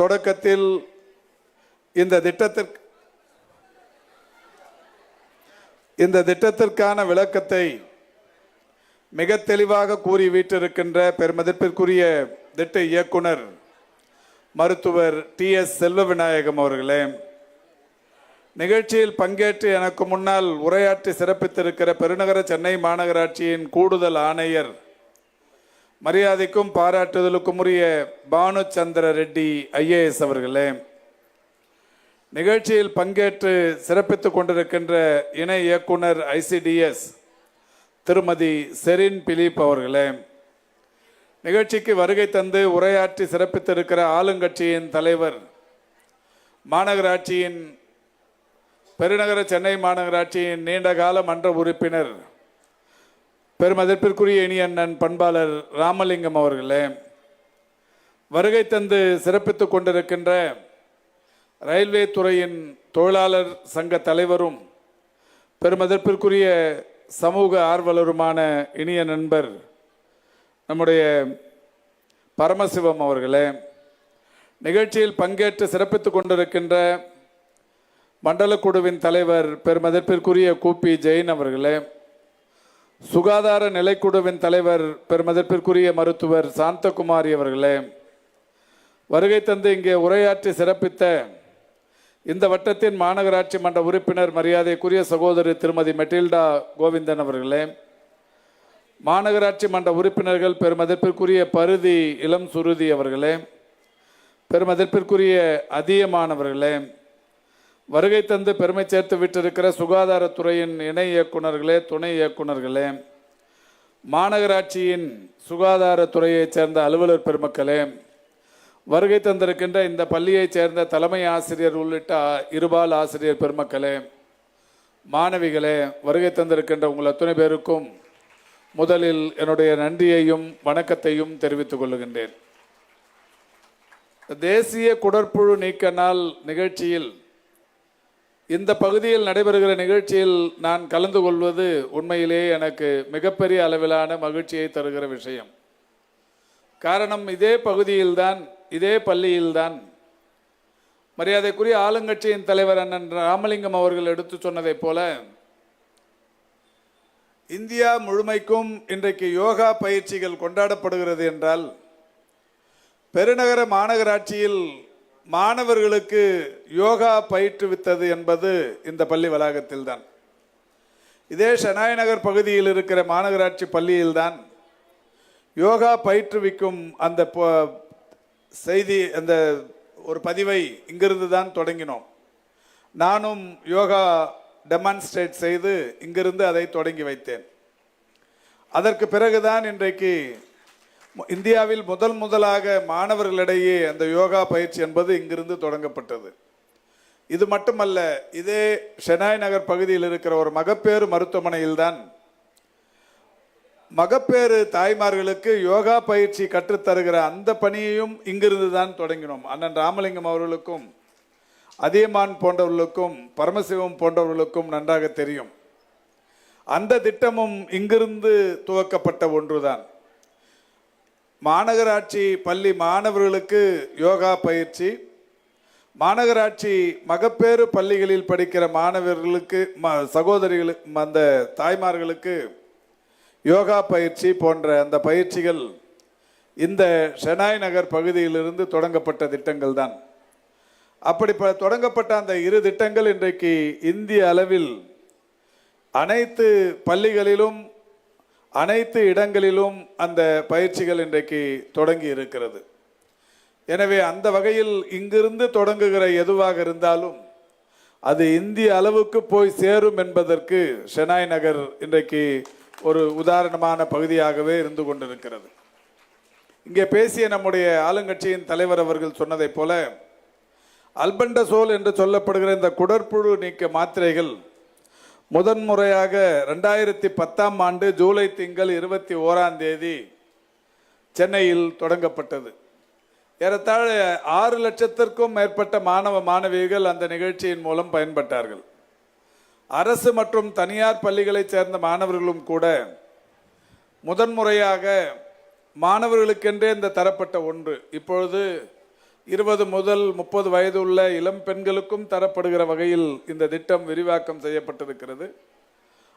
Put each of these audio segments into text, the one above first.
தொடக்கத்தில் இந்த திட்டத்திற்கு இந்த திட்டத்திற்கான விளக்கத்தை மிக தெளிவாக கூறி வீட்டிருக்கின்ற பெருமதிப்பிற்குரிய திட்ட இயக்குனர் மருத்துவர் டி எஸ் செல்வ விநாயகம் அவர்களே நிகழ்ச்சியில் பங்கேற்று எனக்கு முன்னால் உரையாற்றி சிறப்பித்திருக்கிற பெருநகர சென்னை மாநகராட்சியின் கூடுதல் ஆணையர் மரியாதைக்கும் பாராட்டுதலுக்கும் உரிய பானுச்சந்திர ரெட்டி ஐஏஎஸ் அவர்களே நிகழ்ச்சியில் பங்கேற்று சிறப்பித்துக் கொண்டிருக்கின்ற இணை இயக்குனர் ஐசிடிஎஸ் திருமதி செரின் பிலிப் அவர்களே நிகழ்ச்சிக்கு வருகை தந்து உரையாற்றி சிறப்பித்திருக்கிற ஆளுங்கட்சியின் தலைவர் மாநகராட்சியின் பெருநகர சென்னை மாநகராட்சியின் நீண்டகால மன்ற உறுப்பினர் பெருமதிப்பிற்குரிய இனி அண்ணன் பண்பாளர் ராமலிங்கம் அவர்களே வருகை தந்து சிறப்பித்துக் கொண்டிருக்கின்ற ரயில்வே துறையின் தொழிலாளர் சங்க தலைவரும் பெருமதிப்பிற்குரிய சமூக ஆர்வலருமான இனிய நண்பர் நம்முடைய பரமசிவம் அவர்களே நிகழ்ச்சியில் பங்கேற்று சிறப்பித்துக் கொண்டிருக்கின்ற மண்டலக்குழுவின் தலைவர் பெருமதிப்பிற்குரிய கூப்பி ஜெயின் அவர்களே சுகாதார நிலைக்குழுவின் தலைவர் பெருமதிப்பிற்குரிய மருத்துவர் சாந்தகுமாரி அவர்களே வருகை தந்து இங்கே உரையாற்றி சிறப்பித்த இந்த வட்டத்தின் மாநகராட்சி மன்ற உறுப்பினர் மரியாதைக்குரிய சகோதரி திருமதி மெட்டில்டா கோவிந்தன் அவர்களே மாநகராட்சி மன்ற உறுப்பினர்கள் பெருமதிப்பிற்குரிய பருதி இளம் சுருதி அவர்களே பெருமதிப்பிற்குரிய அதியமானவர்களே வருகை தந்து பெருமை சேர்த்து விட்டிருக்கிற சுகாதாரத்துறையின் இணை இயக்குனர்களே துணை இயக்குனர்களே மாநகராட்சியின் சுகாதாரத்துறையைச் சேர்ந்த அலுவலர் பெருமக்களே வருகை தந்திருக்கின்ற இந்த பள்ளியைச் சேர்ந்த தலைமை ஆசிரியர் உள்ளிட்ட இருபால் ஆசிரியர் பெருமக்களே மாணவிகளே வருகை தந்திருக்கின்ற உங்கள் அத்துணை பேருக்கும் முதலில் என்னுடைய நன்றியையும் வணக்கத்தையும் தெரிவித்துக் கொள்கின்றேன். தேசிய குடற்புழு நீக்க நாள் நிகழ்ச்சியில் இந்த பகுதியில் நடைபெறுகிற நிகழ்ச்சியில் நான் கலந்து கொள்வது உண்மையிலேயே எனக்கு மிகப்பெரிய அளவிலான மகிழ்ச்சியை தருகிற விஷயம். காரணம் இதே பகுதியில்தான் இதே பள்ளியில்தான். மரியாதைக்குரிய ஆளுங்கட்சியின் தலைவர் அண்ணன் ராமலிங்கம் அவர்கள் எடுத்து சொன்னதைப் போல இந்தியா முழுமைக்கும் இன்றைக்கு யோகா பயிற்சிகள் கொண்டாடப்படுகிறது என்றால் பெருநகர மாநகராட்சியில் மாணவர்களுக்கு யோகா பயிற்றுவித்தது என்பது இந்த பள்ளி வளாகத்தில்தான். இதே ஷனாய் நகர் பகுதியில் இருக்கிற மாநகராட்சி பள்ளியில்தான் யோகா பயிற்றுவிக்கும் அந்த செய்தி அந்த ஒரு பதிவை இங்கிருந்து தான் தொடங்கினோம். நானும் யோகா டெமான்ஸ்ட்ரேட் செய்து இங்கிருந்து அதை தொடங்கி வைத்தேன். அதற்கு பிறகுதான் இன்றைக்கு இந்தியாவில் முதல் முதலாக மாணவர்களிடையே அந்த யோகா பயிற்சி என்பது இங்கிருந்து தொடங்கப்பட்டது. இது மட்டுமல்ல இதே ஷெனாய் நகர் பகுதியில் இருக்கிற ஒரு மகப்பேறு மருத்துவமனையில்தான் மகப்பேறு தாய்மார்களுக்கு யோகா பயிற்சி கற்றுத்தருகிற அந்த பணியையும் இங்கிருந்து தான் தொடங்கினோம். அண்ணன் ராமலிங்கம் அவர்களுக்கும் அதியமான் போன்றவர்களுக்கும் பரமசிவம் போன்றவர்களுக்கும் நன்றாக தெரியும். அந்த திட்டமும் இங்கிருந்து துவக்கப்பட்ட ஒன்றுதான். மாநகராட்சி பள்ளி மாணவர்களுக்கு யோகா பயிற்சி மாநகராட்சி மகப்பேறு பள்ளிகளில் படிக்கிற மாணவர்களுக்கு ம- சகோதரிகளுக்கு அந்த தாய்மார்களுக்கு யோகா பயிற்சி போன்ற அந்த பயிற்சிகள் இந்த ஷெனாய் நகர் பகுதியிலிருந்து தொடங்கப்பட்ட திட்டங்கள் தான். அப்படி ப- தொடங்கப்பட்ட அந்த இரு திட்டங்கள் இன்றைக்கு இந்திய அளவில் அனைத்து பள்ளிகளிலும் அனைத்து இடங்களிலும் அந்த பயிற்சிகள் இன்றைக்கு தொடங்கி இருக்கிறது. எனவே அந்த வகையில் இங்கிருந்து தொடங்குகிற எதுவாக இருந்தாலும் அது இந்திய அளவுக்கு போய் சேரும் என்பதற்கு ஷெனாய் நகர் இன்றைக்கு ஒரு உதாரணமான பகுதியாகவே இருந்து கொண்டிருக்கிறது. இங்கே பேசிய நம்முடைய ஆளுங்கட்சியின் தலைவர் அவர்கள் சொன்னதைப் போல அல்பண்டசோல் என்று சொல்லப்படுகிற இந்த குடற்புழு நீக்க மாத்திரைகள் முதன்முறையாக ரெண்டாயிரத்தி பத்தாம் ஆண்டு ஜூலை திங்கள் இருபத்தி ஓராம் தேதி சென்னையில் தொடங்கப்பட்டது. ஏறத்தாழ ஆறு லட்சத்திற்கும் மேற்பட்ட மாணவ மாணவிகள் அந்த நிகழ்ச்சியின் மூலம் பயன்பட்டார்கள். அரசு மற்றும் தனியார் பள்ளிகளைச் சேர்ந்த மாணவர்களும் கூட முதன்முறையாக மாணவர்களுக்கென்றே இந்த தரப்பட்ட ஒன்று. இப்பொழுது இருபது முதல் முப்பது வயது உள்ள இளம் பெண்களுக்கும் தரப்படுகிற வகையில் இந்த திட்டம் விரிவாக்கம் செய்யப்பட்டிருக்கிறது.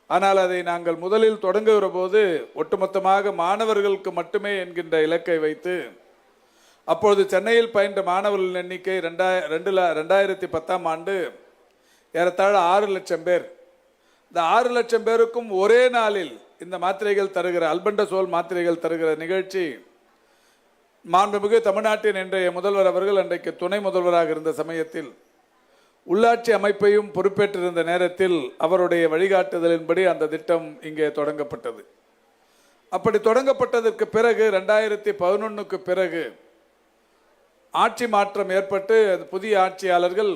ஆனால் அதை நாங்கள் முதலில் தொடங்குகிற போது ஒட்டுமொத்தமாக மாணவர்களுக்கு மட்டுமே என்கின்ற இலக்கை வைத்து அப்பொழுது சென்னையில் பயின்ற மாணவர்களின் எண்ணிக்கை ரெண்டாய ரெண்டு ல- ரெண்டாயிரத்தி பத்தாம் ஆண்டு ஏறத்தாழ ஆறு லட்சம் பேர். இந்த ஆறு லட்சம் பேருக்கும் ஒரே நாளில் இந்த மாத்திரைகள் தருகிற அல்பண்டசோல் மாத்திரைகள் தருகிற நிகழ்ச்சி மாண்புமிகு தமிழ்நாட்டின் இன்றைய முதல்வர் அவர்கள் அன்றைக்கு துணை முதல்வராக இருந்த சமயத்தில் உள்ளாட்சி அமைப்பையும் பொறுப்பேற்றிருந்த நேரத்தில் அவருடைய வழிகாட்டுதலின்படி அந்த திட்டம் இங்கே தொடங்கப்பட்டது. அப்படி தொடங்கப்பட்டதற்கு பிறகு ரெண்டாயிரத்தி பதினொன்றுக்கு பிறகு ஆட்சி மாற்றம் ஏற்பட்டு அது புதிய ஆட்சியாளர்கள்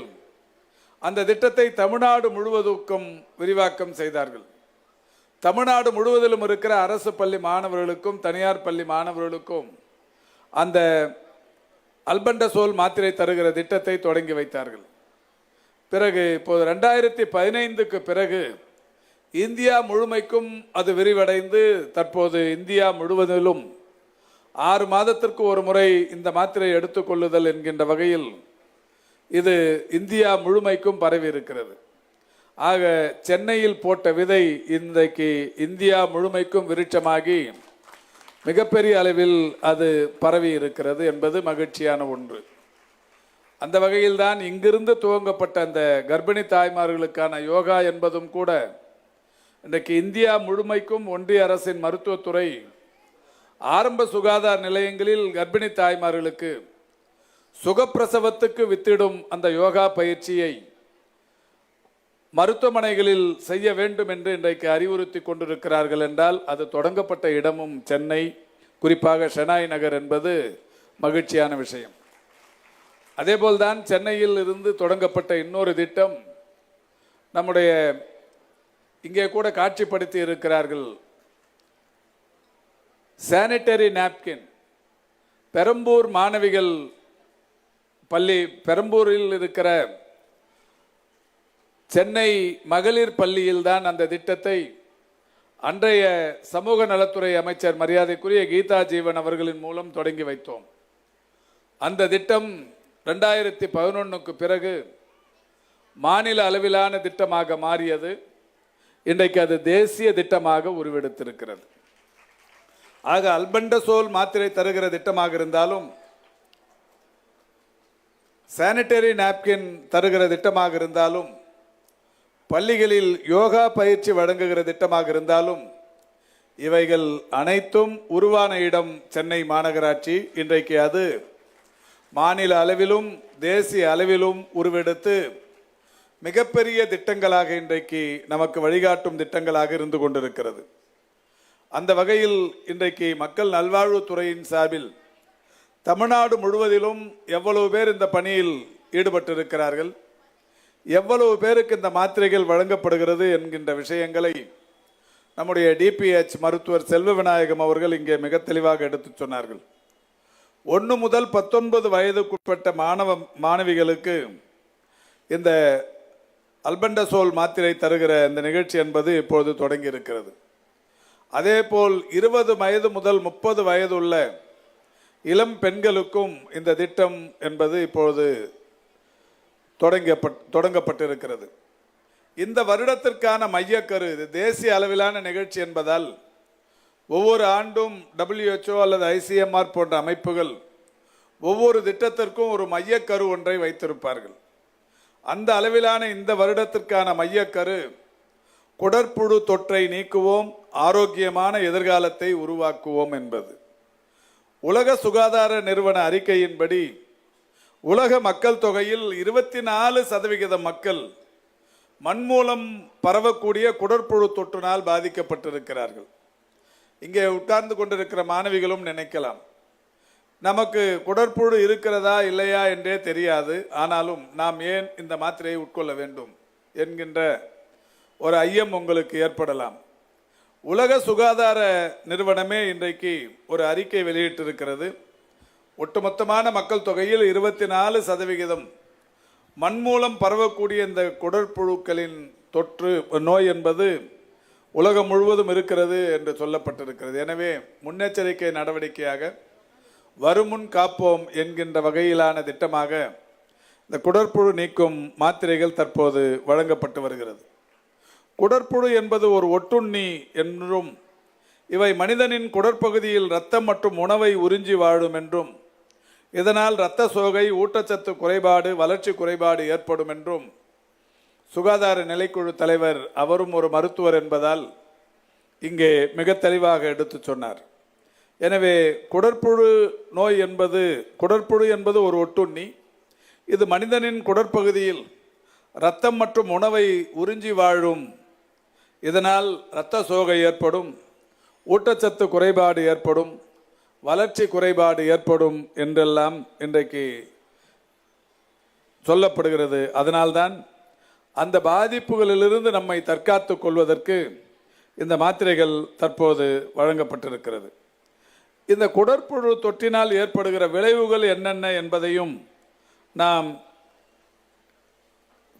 அந்த திட்டத்தை தமிழ்நாடு முழுவதுக்கும் விரிவாக்கம் செய்தார்கள். தமிழ்நாடு முழுவதிலும் இருக்கிற அரசு பள்ளி மாணவர்களுக்கும் தனியார் பள்ளி மாணவர்களுக்கும் அந்த அல்பண்டசோல் மாத்திரை தருகிற திட்டத்தை தொடங்கி வைத்தார்கள். பிறகு இப்போது ரெண்டாயிரத்தி பதினைந்துக்கு பிறகு இந்தியா முழுமைக்கும் அது விரிவடைந்து தற்போது இந்தியா முழுவதிலும் ஆறு மாதத்திற்கு ஒரு முறை இந்த மாத்திரை எடுத்துக்கொள்ளுதல் என்கின்ற வகையில் இது இந்தியா முழுமைக்கும் பரவி இருக்கிறது. ஆக சென்னையில் போட்ட விதை இன்றைக்கு இந்தியா முழுமைக்கும் விருட்சமாகி மிகப்பெரிய அளவில் அது பரவி இருக்கிறது என்பது மகிழ்ச்சியான ஒன்று. அந்த வகையில்தான் இங்கிருந்து துவங்கப்பட்ட அந்த கர்ப்பிணி தாய்மார்களுக்கான யோகா என்பதும் கூட இன்றைக்கு இந்தியா முழுமைக்கும் ஒன்றிய அரசின் மருத்துவத்துறை ஆரம்ப சுகாதார நிலையங்களில் கர்ப்பிணி தாய்மார்களுக்கு சுகப்பிரசவத்துக்கு வித்திடும் அந்த யோகா பயிற்சியை மருத்துவமனைகளில் செய்ய வேண்டும் என்று இன்றைக்கு அறிவுறுத்தி கொண்டிருக்கிறார்கள் என்றால் அது தொடங்கப்பட்ட இடமும் சென்னை குறிப்பாக ஷெனாய் நகர் என்பது மகிழ்ச்சியான விஷயம். அதேபோல்தான் சென்னையில் இருந்து தொடங்கப்பட்ட இன்னொரு திட்டம் நம்முடைய இங்கே கூட காட்சிப்படுத்தி இருக்கிறார்கள். சானிட்டரி நாப்கின் பெரம்பூர் மாணவிகள் பள்ளி பெரம்பூரில் இருக்கிற சென்னை மகளிர் பள்ளியில்தான் அந்த திட்டத்தை அன்றைய சமூக நலத்துறை அமைச்சர் மரியாதைக்குரிய கீதா ஜீவன் அவர்களின் மூலம் தொடங்கி வைத்தோம். அந்த திட்டம் ரெண்டாயிரத்தி பதினொன்றுக்கு பிறகு மாநில அளவிலான திட்டமாக மாறியது. இன்றைக்கு அது தேசிய திட்டமாக உருவெடுத்திருக்கிறது. ஆக அல்பண்டசோல் மாத்திரை தருகிற திட்டமாக இருந்தாலும் சானிட்டரி நாப்கின் தருகிற திட்டமாக இருந்தாலும் பள்ளிகளில் யோகா பயிற்சி வழங்குகிற திட்டமாக இருந்தாலும் இவைகள் அனைத்தும் உருவான இடம் சென்னை மாநகராட்சி. இன்றைக்கு அது மாநில அளவிலும் தேசிய அளவிலும் உருவெடுத்து மிகப்பெரிய திட்டங்களாக இன்றைக்கு நமக்கு வழிகாட்டும் திட்டங்களாக இருந்து கொண்டிருக்கிறது. அந்த வகையில் இன்றைக்கு மக்கள் நல்வாழ்வுத்துறையின் சார்பில் தமிழ்நாடு முழுவதிலும் எவ்வளவு பேர் இந்த பணியில் ஈடுபட்டிருக்கிறார்கள்? எவ்வளவு பேருக்கு இந்த மாத்திரைகள் வழங்கப்படுகிறது என்கின்ற விஷயங்களை நம்முடைய டிபிஎச் மருத்துவர் செல்வ விநாயகம் அவர்கள் இங்கே மிக தெளிவாக எடுத்துச் சொன்னார்கள். ஒன்று முதல் பத்தொன்பது வயதுக்குட்பட்ட மாணவ மாணவிகளுக்கு இந்த அல்பண்டசோல் மாத்திரை தருகிற இந்த நிகழ்ச்சி என்பது இப்பொழுது தொடங்கி இருக்கிறது அதேபோல் இருபது வயது முதல் முப்பது வயது உள்ள இளம் பெண்களுக்கும் இந்த திட்டம் என்பது இப்பொழுது தொடங்கப்பட் தொடங்கப்பட்டிருக்கிறது. இந்த வருடத்திற்கான மையக்கரு இது. தேசிய அளவிலான நிகழ்ச்சி என்பதால் ஒவ்வொரு ஆண்டும் டபிள்யூஹெச்ஓ அல்லது ஐசிஎம்ஆர் போன்ற அமைப்புகள் ஒவ்வொரு திட்டத்திற்கும் ஒரு மையக்கரு ஒன்றை வைத்திருப்பார்கள். அந்த அளவிலான இந்த வருடத்திற்கான மையக்கரு குடற்புழு தொற்றை நீக்குவோம் ஆரோக்கியமான எதிர்காலத்தை உருவாக்குவோம் என்பது. உலக சுகாதார நிறுவன அறிக்கையின்படி உலக மக்கள் தொகையில் இருபத்தி நாலு சதவிகித மக்கள் மண் மூலம் பரவக்கூடிய குடற்புழு தொற்றுனால் பாதிக்கப்பட்டிருக்கிறார்கள். இங்கே உட்கார்ந்து கொண்டிருக்கிற மாணவிகளும் நினைக்கலாம். நமக்கு குடற்புழு இருக்கிறதா இல்லையா என்றே தெரியாது. ஆனாலும் நாம் ஏன் இந்த மாத்திரையை உட்கொள்ள வேண்டும் என்கின்ற ஒரு ஐயம் உங்களுக்கு ஏற்படலாம். உலக சுகாதார நிறுவனமே இன்றைக்கு ஒரு அறிக்கை வெளியிட்டிருக்கிறது. ஒட்டுமொத்தமான மக்கள் தொகையில் இருபத்தி நாலு சதவிகிதம். மண் மூலம் பரவக்கூடிய இந்த குடற்புழுக்களின் தொற்று நோய் என்பது உலகம் முழுவதும் இருக்கிறது என்று சொல்லப்பட்டிருக்கிறது. எனவே முன்னெச்சரிக்கை நடவடிக்கையாக வருமுன் காப்போம் என்கின்ற வகையிலான திட்டமாக இந்த குடற்புழு நீக்கும் மாத்திரைகள் தற்போது வழங்கப்பட்டு வருகிறது. குடற்புழு என்பது ஒரு ஒட்டுண்ணி என்றும் இவை மனிதனின் குடற்பகுதியில் இரத்தம் மற்றும் உணவை உறிஞ்சி வாழும் என்றும் இதனால் இரத்த சோகை ஊட்டச்சத்து குறைபாடு வளர்ச்சி குறைபாடு ஏற்படும் என்றும் சுகாதார நிலைக்குழு தலைவர் அவரும் ஒரு மருத்துவர் என்பதால் இங்கே மிக தெளிவாக எடுத்துச் சொன்னார். எனவே குடற்புழு நோய் என்பது குடற்புழு என்பது ஒரு ஒட்டுண்ணி. இது மனிதனின் குடற்பகுதியில் இரத்தம் மற்றும் உணவை உறிஞ்சி வாழும். இதனால் இரத்த சோகை ஏற்படும் ஊட்டச்சத்து குறைபாடு ஏற்படும். வளர்ச்சி குறைபாடு ஏற்படும் என்றெல்லாம் இன்றைக்கு சொல்லப்படுகிறது. அதனால்தான் அந்த பாதிப்புகளிலிருந்து நம்மை தற்காத்துக் கொள்வதற்கு இந்த மாத்திரைகள் தற்போது வழங்கப்பட்டிருக்கிறது. இந்த குடற்புழு தொற்றினால் ஏற்படுகிற விளைவுகள் என்னென்ன என்பதையும் நாம்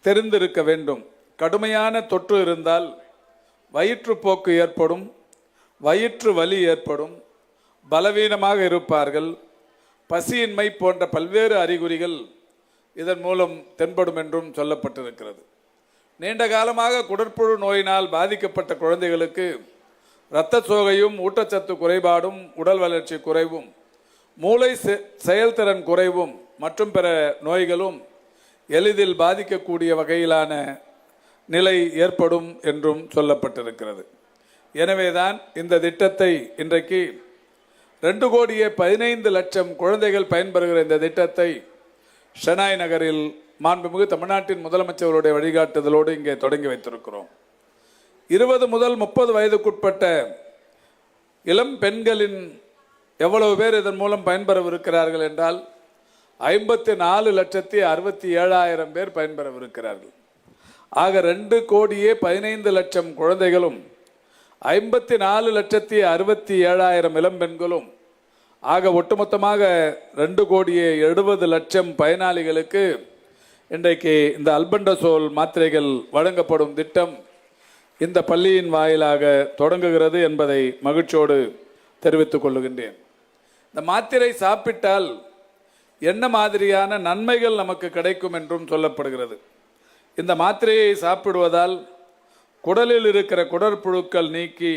தெரிந்திருக்க வேண்டும். கடுமையான தொற்று இருந்தால் வயிற்றுப்போக்கு ஏற்படும் வயிற்று வலி ஏற்படும் பலவீனமாக இருப்பார்கள். பசியின்மை போன்ற பல்வேறு அறிகுறிகள் இதன் மூலம் தென்படும் என்றும் சொல்லப்பட்டிருக்கிறது. நீண்ட காலமாக குடற்புழு நோயினால் பாதிக்கப்பட்ட குழந்தைகளுக்கு இரத்த சோகையும் ஊட்டச்சத்து குறைபாடும் உடல் வளர்ச்சி குறைவும் மூளை செ- செயல்திறன் குறைவும் மற்றும் பிற நோய்களும் எளிதில் பாதிக்கக்கூடிய வகையிலான நிலை ஏற்படும் என்றும் சொல்லப்பட்டிருக்கிறது. எனவேதான் இந்த திட்டத்தை இன்றைக்கு ரெண்டு கோடியே பதினைந்து லட்சம் குழந்தைகள் பயன்பெறுகிற இந்த திட்டத்தை ஷெனாய் நகரில் மாண்புமிகு தமிழ்நாட்டின் முதலமைச்சர்களுடைய வழிகாட்டுதலோடு இங்கே தொடங்கி வைத்திருக்கிறோம். இருபது முதல் முப்பது வயதுக்குட்பட்ட இளம் பெண்களின் எவ்வளவு பேர் இதன் மூலம் பயன்பெறவிருக்கிறார்கள் என்றால் ஐம்பத்தி நாலு லட்சத்தி அறுபத்தி ஏழாயிரம் பேர் பயன்பெறவிருக்கிறார்கள். ஆக ரெண்டு கோடியே பதினைந்து லட்சம் குழந்தைகளும் ஐம்பத்தி நாலு லட்சத்தி அறுபத்தி ஏழாயிரம் இளம்பெண்களும் ஆக ஒட்டுமொத்தமாக ரெண்டு கோடியே எழுபது லட்சம் பயனாளிகளுக்கு இன்றைக்கு இந்த அல்பண்டசோல் மாத்திரைகள் வழங்கப்படும் திட்டம் இந்த பள்ளியின் வாயிலாக தொடங்குகிறது என்பதை மகிழ்ச்சியோடு தெரிவித்துக் கொள்ளுகின்றேன் இந்த மாத்திரை சாப்பிட்டால் என்ன மாதிரியான நன்மைகள் நமக்கு கிடைக்கும் என்றும் சொல்லப்படுகிறது. இந்த மாத்திரையை சாப்பிடுவதால் குடலில் இருக்கிற குடற்புழுக்கள் நீக்கி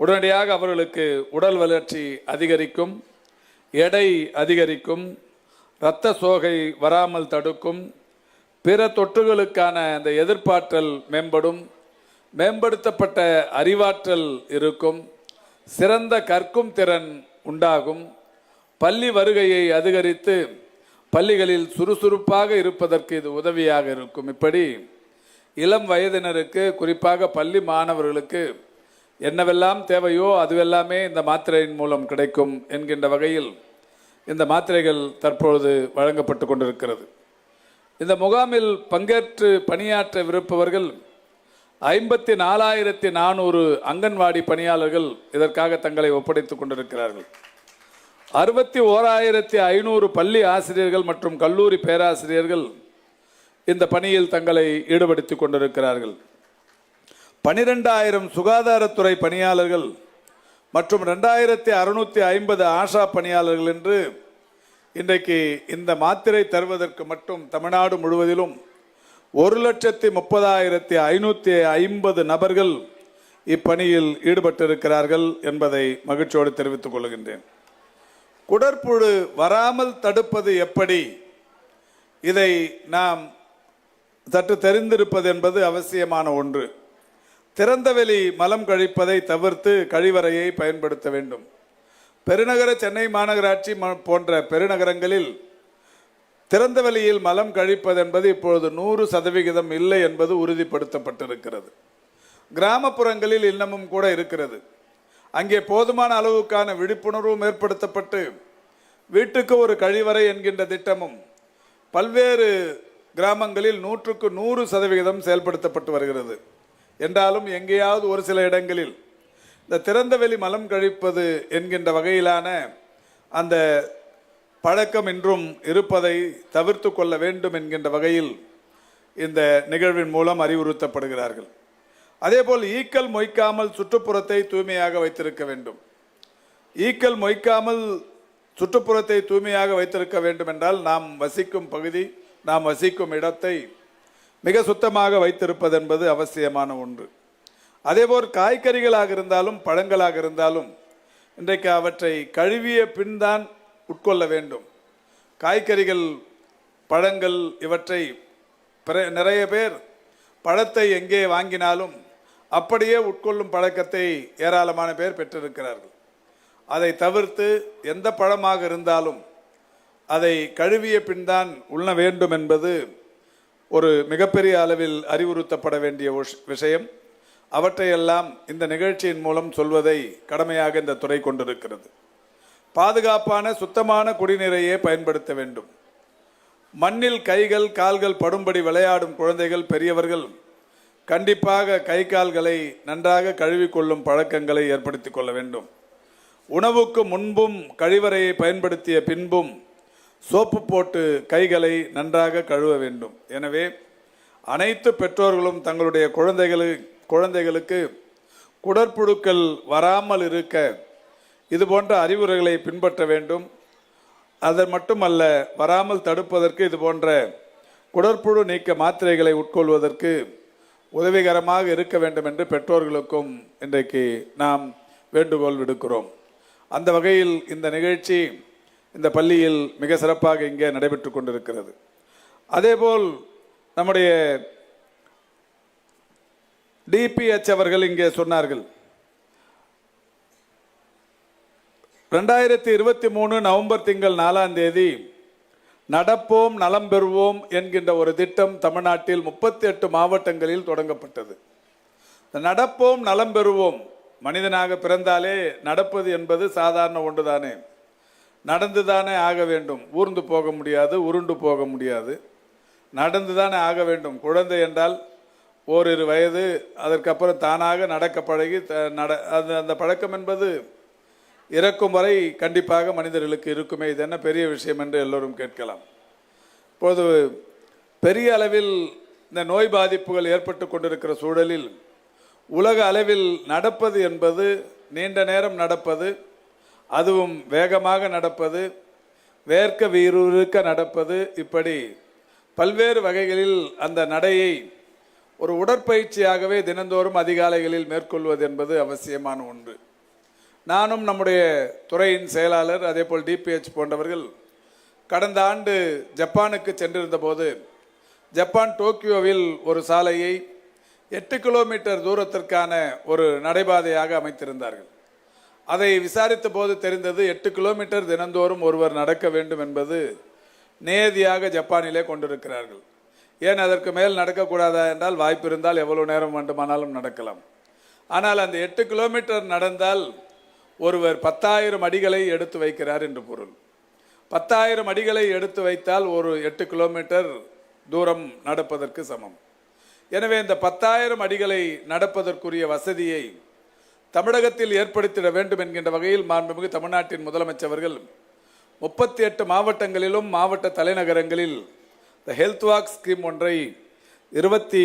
உடனடியாக அவர்களுக்கு உடல் வளர்ச்சி அதிகரிக்கும் எடை அதிகரிக்கும் இரத்த சோகை வராமல் தடுக்கும் பிற தொற்றுகளுக்கான அந்த எதிர்ப்பாற்றல் மேம்படும் மேம்படுத்தப்பட்ட அறிவாற்றல் இருக்கும் சிறந்த கற்கும் திறன் உண்டாகும் பள்ளி வருகையை அதிகரித்து பள்ளிகளில் சுறுசுறுப்பாக இருப்பதற்கு இது உதவியாக இருக்கும். இப்படி இளம் வயதினருக்கு குறிப்பாக பள்ளி மாணவர்களுக்கு என்னவெல்லாம் தேவையோ அதுவெல்லாமே இந்த மாத்திரையின் மூலம் கிடைக்கும் என்கின்ற வகையில் இந்த மாத்திரைகள் தற்பொழுது வழங்கப்பட்டு கொண்டிருக்கிறது. இந்த முகாமில் பங்கேற்று பணியாற்ற விருப்பவர்கள் ஐம்பத்தி நாலாயிரத்தி நானூறு அங்கன்வாடி பணியாளர்கள் இதற்காக தங்களை ஒப்படைத்துக் கொண்டிருக்கிறார்கள். அறுபத்தி ஓராயிரத்தி ஐநூறு பள்ளி ஆசிரியர்கள் மற்றும் கல்லூரி பேராசிரியர்கள் இந்த பணியில் தங்களை ஈடுபடுத்திக் கொண்டிருக்கிறார்கள். பனிரெண்டாயிரம் சுகாதாரத்துறை பணியாளர்கள் மற்றும் ரெண்டாயிரத்தி அறுநூத்தி ஐம்பது ஆஷா பணியாளர்கள் என்று இன்றைக்கு இந்த மாத்திரை தருவதற்கு மட்டும் தமிழ்நாடு முழுவதிலும் ஒரு லட்சத்தி முப்பதாயிரத்தி ஐநூற்றி ஐம்பது நபர்கள் இப்பணியில் ஈடுபட்டிருக்கிறார்கள் என்பதை மகிழ்ச்சியோடு தெரிவித்துக் கொள்கின்றேன். குடற்புழு வராமல் தடுப்பது எப்படி? இதை நாம் சற்று தெரிந்திருப்பது என்பது அவசியமான ஒன்று. திறந்தவெளி மலம் கழிப்பதை தவிர்த்து கழிவறையை பயன்படுத்த வேண்டும். பெருநகர சென்னை மாநகராட்சி ம- போன்ற பெருநகரங்களில் திறந்த வெளியில் மலம் கழிப்பது என்பது இப்பொழுது நூறு சதவிகிதம் இல்லை என்பது உறுதிப்படுத்தப்பட்டிருக்கிறது. கிராமப்புறங்களில் இன்னமும் கூட இருக்கிறது. அங்கே போதுமான அளவுக்கான விழிப்புணர்வும் ஏற்படுத்தப்பட்டு வீட்டுக்கு ஒரு கழிவறை என்கின்ற திட்டமும் பல்வேறு கிராமங்களில் நூற்றுக்கு நூறு சதவிகிதம் செயல்படுத்தப்பட்டு வருகிறது. என்றாலும் எங்கேயாவது ஒரு சில இடங்களில் இந்த திறந்தவெளி மலம் கழிப்பது என்கின்ற வகையிலான அந்த பழக்கம் இன்றும் இருப்பதை தவிர்த்து கொள்ள வேண்டும் என்கின்ற வகையில் இந்த நிகழ்வின் மூலம் அறிவுறுத்தப்படுகிறார்கள். அதேபோல் ஈக்கள் மொய்க்காமல் சுற்றுப்புறத்தை தூய்மையாக வைத்திருக்க வேண்டும். ஈக்கள் மொய்க்காமல் சுற்றுப்புறத்தை தூய்மையாக வைத்திருக்க வேண்டும் என்றால் நாம் வசிக்கும் பகுதி நாம் வசிக்கும் இடத்தை மிக சுத்தமாக வைத்திருப்பது என்பது அவசியமான ஒன்று. அதேபோல் காய்கறிகளாக இருந்தாலும் பழங்களாக இருந்தாலும் இன்றைக்கு அவற்றை கழுவிய பின் தான் உட்கொள்ள வேண்டும். காய்கறிகள் பழங்கள் இவற்றை பிற- நிறைய பேர் பழத்தை எங்கே வாங்கினாலும் அப்படியே உட்கொள்ளும் பழக்கத்தை ஏராளமான பேர் பெற்றிருக்கிறார்கள். அதை தவிர்த்து எந்த பழமாக இருந்தாலும் அதை கழுவிய பின் தான் உண்ண வேண்டும் என்பது ஒரு மிகப்பெரிய அளவில் அறிவுறுத்தப்பட வேண்டிய விஷயம். அவற்றையெல்லாம் இந்த நிகழ்ச்சியின் மூலம் சொல்வதை கடமையாக இந்த துறை கொண்டிருக்கிறது. பாதுகாப்பான சுத்தமான குடிநீரையே பயன்படுத்த வேண்டும். மண்ணில் கைகள் கால்கள் படும்படி விளையாடும் குழந்தைகள் பெரியவர்கள் கண்டிப்பாக கை கால்களை நன்றாக கழுவிக்கொள்ளும் பழக்கங்களை ஏற்படுத்திக் கொள்ள வேண்டும். உணவுக்கு முன்பும் கழிவறையை பயன்படுத்திய பின்பும் சோப்பு போட்டு கைகளை நன்றாக கழுவ வேண்டும். எனவே அனைத்து பெற்றோர்களும் தங்களுடைய குழந்தைகளு குழந்தைகளுக்கு குடற்புழுக்கள் வராமல் இருக்க இது போன்ற அறிவுரைகளை பின்பற்ற வேண்டும். அது மட்டுமல்ல வராமல் தடுப்பதற்கு இது போன்ற குடற்புழு நீக்க மாத்திரைகளை உட்கொள்வதற்கு உதவிகரமாக இருக்க வேண்டும் என்று பெற்றோர்களுக்கும் இன்றைக்கு நாம் வேண்டுகோள் விடுக்கிறோம். அந்த வகையில் இந்த நிகழ்ச்சி இந்த பள்ளியில் மிக சிறப்பாக இங்கே நடைபெற்று கொண்டிருக்கிறது. அதேபோல் நம்முடைய டிபிஎச் அவர்கள் இங்கே சொன்னார்கள். ரெண்டாயிரத்தி இருபத்தி மூணு நவம்பர் திங்கள் நாலாம் தேதி நடப்போம் நலம் பெறுவோம் என்கின்ற ஒரு திட்டம் தமிழ்நாட்டில் முப்பத்தி எட்டு மாவட்டங்களில் தொடங்கப்பட்டது. நடப்போம் நலம் பெறுவோம் மனிதனாக பிறந்தாலே நடப்பது என்பது சாதாரண ஒன்றுதானே? நடந்துதானே ஆக வேண்டும். ஊர்ந்து போக முடியாது உருண்டு போக முடியாது. நடந்துதானே ஆக வேண்டும். குழந்தை என்றால் ஓரிரு வயது அதற்கப்புறம் தானாக நடக்க பழகி த- நட அந்த அந்த பழக்கம் என்பது இறக்கும் வரை கண்டிப்பாக மனிதர்களுக்கு இருக்குமே. இது என்ன பெரிய விஷயம் என்று எல்லோரும் கேட்கலாம். இப்போது பெரிய அளவில் இந்த நோய் பாதிப்புகள் ஏற்பட்டு கொண்டிருக்கிற சூழலில் உலக அளவில் நடப்பது என்பது நீண்ட நேரம் நடப்பது அதுவும் வேகமாக நடப்பது வேர்க்க வீறுருக்க நடப்பது இப்படி பல்வேறு வகைகளில் அந்த நடையை ஒரு உடற்பயிற்சியாகவே தினந்தோறும் அதிகாலைகளில் மேற்கொள்வது என்பது அவசியமான ஒன்று. நானும் நம்முடைய துறையின் செயலாளர் அதேபோல் டிபிஹெச் போன்றவர்கள் கடந்த ஆண்டு ஜப்பானுக்கு சென்றிருந்த போது ஜப்பான் டோக்கியோவில் ஒரு சாலையை எட்டு கிலோமீட்டர் தூரத்திற்கான ஒரு நடைபாதையாக அமைத்திருந்தார்கள். அதை விசாரித்த போது தெரிந்தது எட்டு கிலோமீட்டர் தினந்தோறும் ஒருவர் நடக்க வேண்டும் என்பது நேதியாக ஜப்பானிலே கொண்டிருக்கிறார்கள். ஏன் அதற்கு மேல் நடக்கக்கூடாதா என்றால் வாய்ப்பு இருந்தால் எவ்வளவு நேரம் வேண்டுமானாலும் நடக்கலாம். ஆனால் அந்த எட்டு கிலோமீட்டர் நடந்தால் ஒருவர் பத்தாயிரம் அடிகளை எடுத்து வைக்கிறார் என்று பொருள். பத்தாயிரம் அடிகளை எடுத்து வைத்தால் ஒரு எட்டு கிலோமீட்டர் தூரம் நடப்பதற்கு சமம். எனவே இந்த பத்தாயிரம் அடிகளை நடப்பதற்குரிய வசதியை தமிழகத்தில் ஏற்படுத்திட வேண்டும் என்கின்ற வகையில் மாண்புமிகு தமிழ்நாட்டின் முதலமைச்சர்கள் முப்பத்தி எட்டு மாவட்டங்களிலும் மாவட்ட தலைநகரங்களில் த ஹெல்த் வாக் ஸ்கீம் ஒன்றை இருபத்தி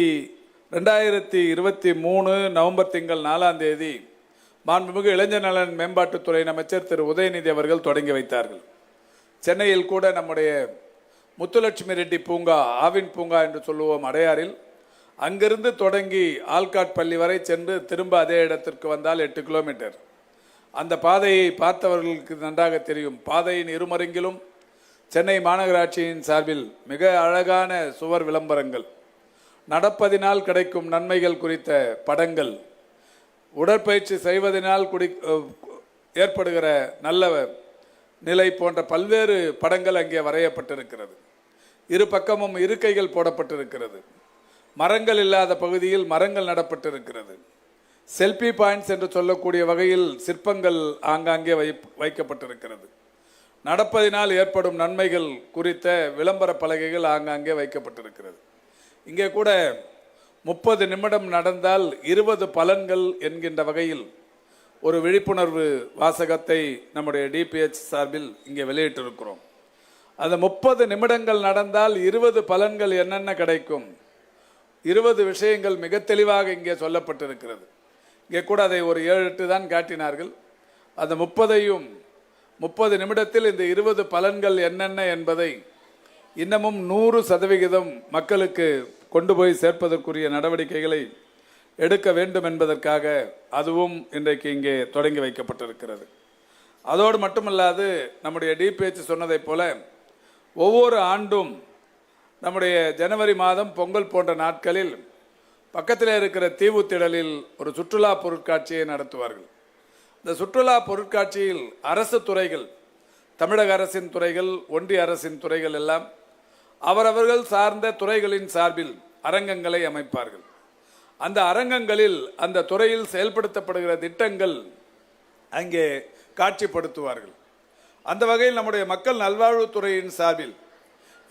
ரெண்டாயிரத்தி இருபத்தி மூணு நவம்பர் திங்கள் நாலாம் தேதி மாண்புமிகு இளைஞர் நலன் மேம்பாட்டுத்துறை அமைச்சர் திரு. உதயநிதி அவர்கள் தொடங்கி வைத்தார்கள். சென்னையில் கூட நம்முடைய முத்துலட்சுமி ரெட்டி பூங்கா ஆவின் பூங்கா என்று சொல்லுவோம் அடையாறில் அங்கிருந்து தொடங்கி ஆல்காட் பள்ளி வரை சென்று திரும்ப அதே இடத்திற்கு வந்தால் எட்டு கிலோமீட்டர். அந்த பாதையை பார்த்தவர்களுக்கு நன்றாக தெரியும். பாதையின் இருமருங்கிலும் சென்னை மாநகராட்சியின் சார்பில் மிக அழகான சுவர் விளம்பரங்கள். நடப்பதினால் கிடைக்கும் நன்மைகள் குறித்த படங்கள். உடற்பயிற்சி செய்வதனால் குடி ஏற்படுகிற நல்ல நிலை போன்ற பல்வேறு படங்கள் அங்கே வரையப்பட்டிருக்கிறது. இரு பக்கமும் இருக்கைகள் போடப்பட்டிருக்கிறது. மரங்கள் இல்லாத பகுதியில் மரங்கள் நடப்பட்டிருக்கிறது. செல்பி பாயிண்ட்ஸ் என்று சொல்லக்கூடிய வகையில் சிற்பங்கள் ஆங்காங்கே வை வைக்கப்பட்டிருக்கிறது. நடப்பதினால் ஏற்படும் நன்மைகள் குறித்த விளம்பர பலகைகள் ஆங்காங்கே வைக்கப்பட்டிருக்கிறது. இங்கே கூட முப்பது நிமிடம் நடந்தால் இருபது பலன்கள் என்கின்ற வகையில் ஒரு விழிப்புணர்வு வாசகத்தை நம்முடைய டிபிஹெச் சார்பில் இங்கே வெளியிட்டிருக்கிறோம். அந்த முப்பது நிமிடங்கள் நடந்தால் இருபது பலன்கள் என்னென்ன கிடைக்கும்? இருபது விஷயங்கள் மிக தெளிவாக இங்கே சொல்லப்பட்டிருக்கிறது. இங்கே கூட அதை ஒரு ஏழு எட்டு தான் காட்டினார்கள். அந்த முப்பதையும் முப்பது நிமிடத்தில் இந்த இருபது பலன்கள் என்னென்ன என்பதை இன்னமும் நூறு சதவிகிதம் மக்களுக்கு கொண்டு போய் சேர்ப்பதற்குரிய நடவடிக்கைகளை எடுக்க வேண்டும் என்பதற்காக அதுவும் இன்றைக்கு இங்கே தொடங்கி வைக்கப்பட்டிருக்கிறது. அதோடு மட்டுமல்லாது நம்முடைய டிபிஹெச் சொன்னதைப் போல ஒவ்வொரு ஆண்டும் நம்முடைய ஜனவரி மாதம் பொங்கல் போன்ற நாட்களில் பக்கத்தில் இருக்கிற தீவுத்திடலில் ஒரு சுற்றுலா பொருட்காட்சியை நடத்துவார்கள். இந்த சுற்றுலா பொருட்காட்சியில் அரசு துறைகள் தமிழக அரசின் துறைகள் ஒன்றிய அரசின் துறைகள் எல்லாம் அவரவர்கள் சார்ந்த துறைகளின் சார்பில் அரங்கங்களை அமைப்பார்கள். அந்த அரங்கங்களில் அந்த துறையில் செயல்படுத்தப்படுகிற திட்டங்கள் அங்கே காட்சிப்படுத்துவார்கள். அந்த வகையில் நம்முடைய மக்கள் நல்வாழ்வுத்துறையின் சார்பில்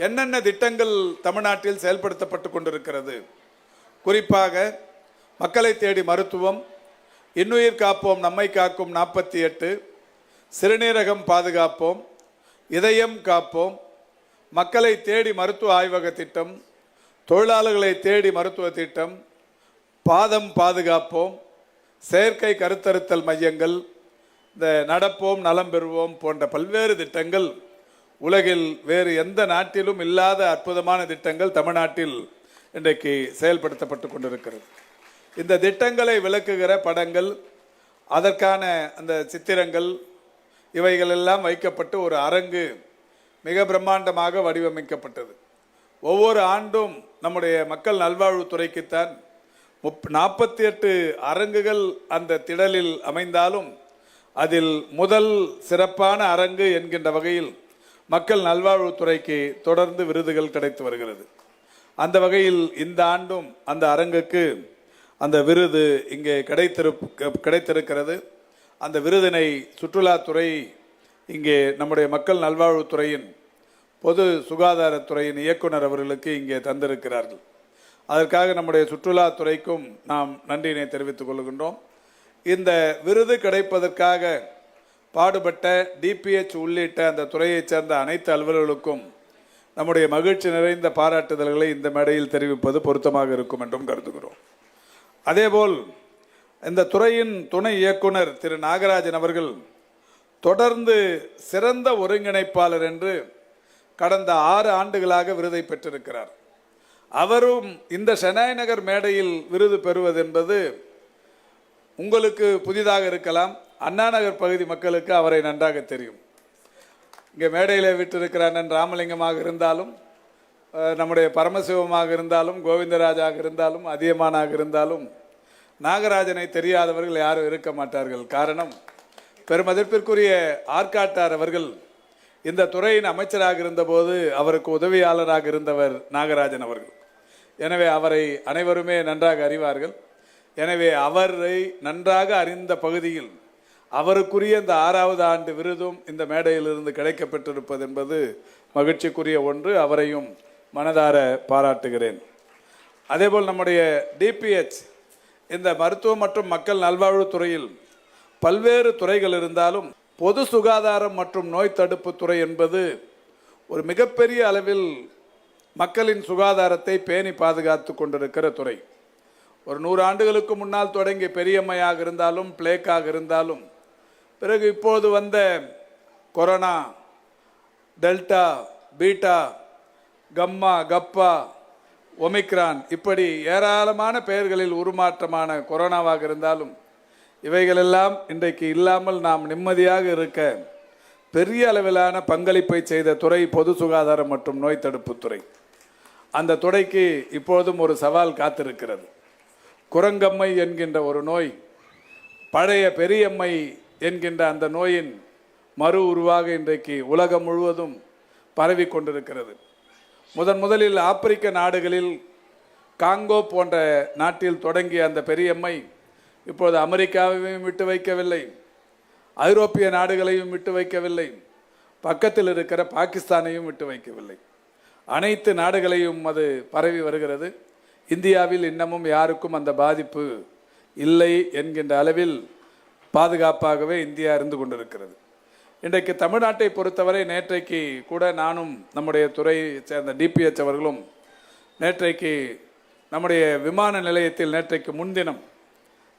என்னென்ன திட்டங்கள் தமிழ்நாட்டில் செயல்படுத்தப்பட்டு கொண்டிருக்கிறது? குறிப்பாக மக்களை தேடி மருத்துவம் இன்னுயிர் காப்போம் நம்மை காக்கும் நாற்பத்தி எட்டு சிறுநீரகம் பாதுகாப்போம் இதயம் காப்போம் மக்களை தேடி மருத்துவ ஆய்வக திட்டம் தொழிலாளர்களை தேடி மருத்துவ திட்டம் பாதம் பாதுகாப்போம் செயற்கை கருத்தறுத்தல் மையங்கள் இந்த நடப்போம் நலம் பெறுவோம் போன்ற பல்வேறு திட்டங்கள் உலகில் வேறு எந்த நாட்டிலும் இல்லாத அற்புதமான திட்டங்கள் தமிழ்நாட்டில் இன்றைக்கு செயல்படுத்தப்பட்டு கொண்டிருக்கிறது. இந்த திட்டங்களை விளக்குகிற படங்கள் அதற்கான அந்த சித்திரங்கள் இவைகள் எல்லாம் வைக்கப்பட்டு ஒரு அரங்கு மிக பிரம்மாண்டமாக வடிவமைக்கப்பட்டது. ஒவ்வொரு ஆண்டும் நம்முடைய மக்கள் நல்வாழ்வுத்துறைக்குத்தான் முப் நாற்பத்தி எட்டு அரங்குகள் அந்த திடலில் அமைந்தாலும் அதில் முதல் சிறப்பான அரங்கு என்கின்ற வகையில் மக்கள் நல்வாழ்வுத்துறைக்கு தொடர்ந்து விருதுகள் கிடைத்து வருகிறது. அந்த வகையில் இந்த ஆண்டும் அந்த அரங்குக்கு அந்த விருது இங்கே கிடைத்திரு கிடைத்திருக்கிறது. அந்த விருதினை சுற்றுலாத்துறை இங்கே நம்முடைய மக்கள் நல்வாழ்வுத்துறையின் பொது சுகாதாரத்துறையின் இயக்குனர் அவர்களுக்கு இங்கே தந்திருக்கிறார்கள். அதற்காக நம்முடைய சுற்றுலாத்துறைக்கும் நாம் நன்றியினை தெரிவித்துக் கொள்கின்றோம். இந்த விருது கிடைப்பதற்காக பாடுபட்ட டிபிஹெச் உள்ளிட்ட அந்த துறையைச் சேர்ந்த அனைத்து அலுவலர்களுக்கும் நம்முடைய மகிழ்ச்சி நிறைந்த பாராட்டுதல்களை இந்த மேடையில் தெரிவிப்பது பொருத்தமாக இருக்கும் என்றும் கருதுகிறோம். அதேபோல் இந்த துறையின் துணை இயக்குனர் திரு நாகராஜன் அவர்கள் தொடர்ந்து சிறந்த ஒருங்கிணைப்பாளர் என்று கடந்த ஆறு ஆண்டுகளாக விருதை பெற்றிருக்கிறார். அவரும் இந்த செனாய் நகர் மேடையில் விருது பெறுவது என்பது உங்களுக்கு புதிதாக இருக்கலாம். அண்ணா நகர் பகுதி மக்களுக்கு அவரை நன்றாக தெரியும். இங்கே மேடையில் விட்டிருக்கிற அண்ணன் ராமலிங்கமாக இருந்தாலும் நம்முடைய பரமசிவமாக இருந்தாலும் கோவிந்தராஜாக இருந்தாலும் அதியமானாக இருந்தாலும் நாகராஜனை தெரியாதவர்கள் யாரும் இருக்க மாட்டார்கள். காரணம் பெருமதிப்பிற்குரிய ஆற்காட்டார் அவர்கள் இந்த துறையின் அமைச்சராக இருந்தபோது அவருக்கு உதவியாளராக இருந்தவர் நாகராஜன் அவர்கள். எனவே அவரை அனைவருமே நன்றாக அறிவார்கள். எனவே அவரை நன்றாக அறிந்த பகுதியில் அவருக்குரிய இந்த ஆறாவது ஆண்டு விருதும் இந்த மேடையிலிருந்து கிடைக்கப்பட்டிருப்பது என்பது மகிழ்ச்சிக்குரிய ஒன்று. அவரையும் மனதார பாராட்டுகிறேன். அதேபோல் நம்முடைய டிபிஹெச் இந்த மருத்துவம் மற்றும் மக்கள் நல்வாழ்வுத்துறையில் பல்வேறு துறைகள் இருந்தாலும் பொது சுகாதாரம் மற்றும் நோய் தடுப்பு துறை என்பது ஒரு மிகப்பெரிய அளவில் மக்களின் சுகாதாரத்தை பேணி பாதுகாத்து கொண்டிருக்கிற துறை. ஒரு நூறு ஆண்டுகளுக்கு முன்னால் தொடங்கி பெரியம்மையாக இருந்தாலும் பிளேக்காக இருந்தாலும் பிறகு இப்போது வந்த corona delta beta gamma kappa omicron இப்படி ஏராளமான பெயர்களில் உருமாற்றமான கொரோனாவாக இருந்தாலும் இவைகளெல்லாம் இன்றைக்கு இல்லாமல் நாம் நிம்மதியாக இருக்க பெரிய அளவிலான பங்களிப்பை செய்த துறை பொது சுகாதாரம் மற்றும் நோய் தடுப்பு துறை. அந்த துறைக்கு இப்போதும் ஒரு சவால் காத்திருக்கிறது. குரங்கம்மை என்கின்ற ஒரு நோய் பழைய பெரியம்மை என்கின்ற அந்த நோயின் மறு உருவாக இன்றைக்கு உலகம் முழுவதும் பரவி கொண்டிருக்கிறது. முதன் முதலில் ஆப்பிரிக்க நாடுகளில் காங்கோ போன்ற நாட்டில் தொடங்கிய அந்த பெரியம்மை இப்போது அமெரிக்காவையும் விட்டு வைக்கவில்லை. ஐரோப்பிய நாடுகளையும் விட்டு வைக்கவில்லை. பக்கத்தில் இருக்கிற பாகிஸ்தானையும் விட்டு வைக்கவில்லை. அனைத்து நாடுகளையும் அது பரவி வருகிறது. இந்தியாவில் இன்னமும் யாருக்கும் அந்த பாதிப்பு இல்லை என்கின்ற அளவில் பாதுகாப்பாகவே இந்தியா இருந்து கொண்டிருக்கிறது. இன்றைக்கு தமிழ்நாட்டை பொறுத்தவரை நேற்றைக்கு கூட நானும் நம்முடைய துறையை சேர்ந்த டிபிஎச் அவர்களும் நேற்றைக்கு நம்முடைய விமான நிலையத்தில் நேற்றைக்கு முன்தினம்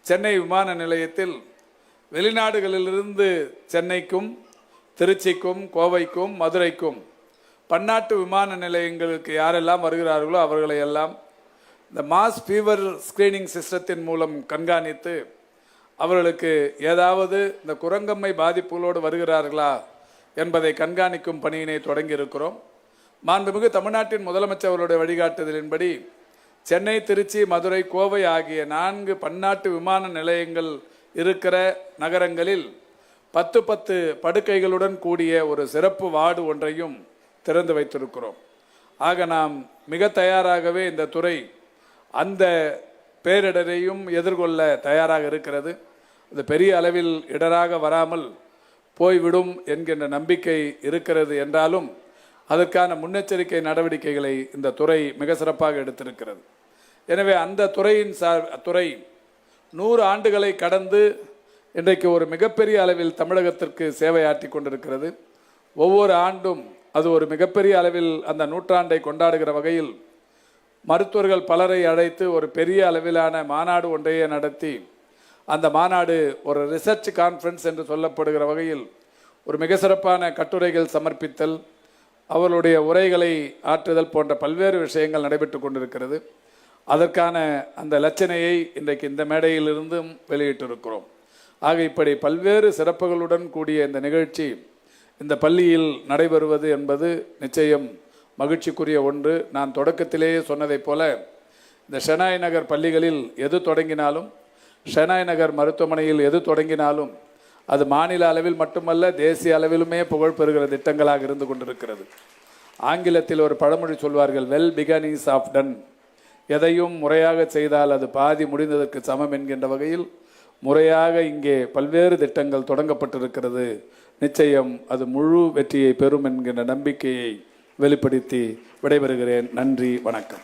சென்னை விமான நிலையத்தில் வெளிநாடுகளிலிருந்து சென்னைக்கும் திருச்சிக்கும் கோவைக்கும் மதுரைக்கும் பன்னாட்டு விமான நிலையங்களுக்கு யாரெல்லாம் வருகிறார்களோ அவர்களை எல்லாம் இந்த மாஸ் ஃபீவர் ஸ்கிரீனிங் சிஸ்டத்தின் மூலம் கண்காணித்து அவர்களுக்கு ஏதாவது இந்த குரங்கம்மை பாதிப்புகளோடு வருகிறார்களா என்பதை கண்காணிக்கும் பணியினை தொடங்கி இருக்கிறோம் மாண்புமிகு தமிழ்நாட்டின் முதலமைச்சர் அவருடைய வழிகாட்டுதலின்படி சென்னை திருச்சி மதுரை கோவை ஆகிய நான்கு பன்னாட்டு விமான நிலையங்கள் இருக்கிற நகரங்களில் பத்து பத்து படுக்கைகளுடன் கூடிய ஒரு சிறப்பு வார்டு ஒன்றையும் திறந்து வைத்திருக்கிறோம். ஆக நாம் மிக தயாராகவே இந்த துறை அந்த பேரிடரையும் எதிர்கொள்ள தயாராக இருக்கிறது. இது பெரிய அளவில் இடராக வராமல் போய்விடும் என்கின்ற நம்பிக்கை இருக்கிறது என்றாலும் அதற்கான முன்னெச்சரிக்கை நடவடிக்கைகளை இந்த துறை மிக சிறப்பாக எடுத்திருக்கிறது. எனவே அந்த துறையின் சார் துறை நூறு ஆண்டுகளை கடந்து இன்றைக்கு ஒரு மிகப்பெரிய அளவில் தமிழகத்திற்கு சேவையாற்றி கொண்டிருக்கிறது. ஒவ்வொரு ஆண்டும் அது ஒரு மிகப்பெரிய அளவில் அந்த நூற்றாண்டை கொண்டாடுகிற வகையில் மருத்துவர்கள் பலரை அழைத்து ஒரு பெரிய அளவிலான மாநாடு ஒன்றையே நடத்தி அந்த மாநாடு ஒரு ரிசர்ச் கான்ஃபரன்ஸ் என்று சொல்லப்படுகிற வகையில் ஒரு மிக சிறப்பான கட்டுரைகள் சமர்ப்பித்தல் அவர்களுடைய உரைகளை ஆற்றுதல் போன்ற பல்வேறு விஷயங்கள் நடைபெற்று கொண்டிருக்கிறது. அதற்கான அந்த லட்சணையை இன்றைக்கு இந்த மேடையிலிருந்தும் வெளியிட்டிருக்கிறோம். ஆக இப்படி பல்வேறு சிறப்புகளுடன் கூடிய இந்த நிகழ்ச்சி இந்த பள்ளியில் நடைபெறுவது என்பது நிச்சயம் மகிழ்ச்சிக்குரிய ஒன்று. நான் தொடக்கத்திலேயே சொன்னதைப் போல இந்த ஷெனாய் நகர் பள்ளிகளில் எது தொடங்கினாலும் ஷெனாய் நகர் மருத்துவமனையில் எது தொடங்கினாலும் அது மாநில அளவில் மட்டுமல்ல தேசிய அளவிலுமே புகழ் பெறுகிற திட்டங்களாக இருந்து கொண்டிருக்கிறது. ஆங்கிலத்தில் ஒரு பழமொழி சொல்வார்கள் வெல் பிகன் ஆஃப் டன் எதையும் முறையாக செய்தால் அது பாதி முடிந்ததற்கு சமம் என்கின்ற வகையில் முறையாக இங்கே பல்வேறு திட்டங்கள் தொடங்கப்பட்டிருக்கிறது. நிச்சயம் அது முழு வெற்றியை பெறும் என்கின்ற நம்பிக்கையை வெளிப்படுத்தி விடைபெறுகிறேன். நன்றி வணக்கம்.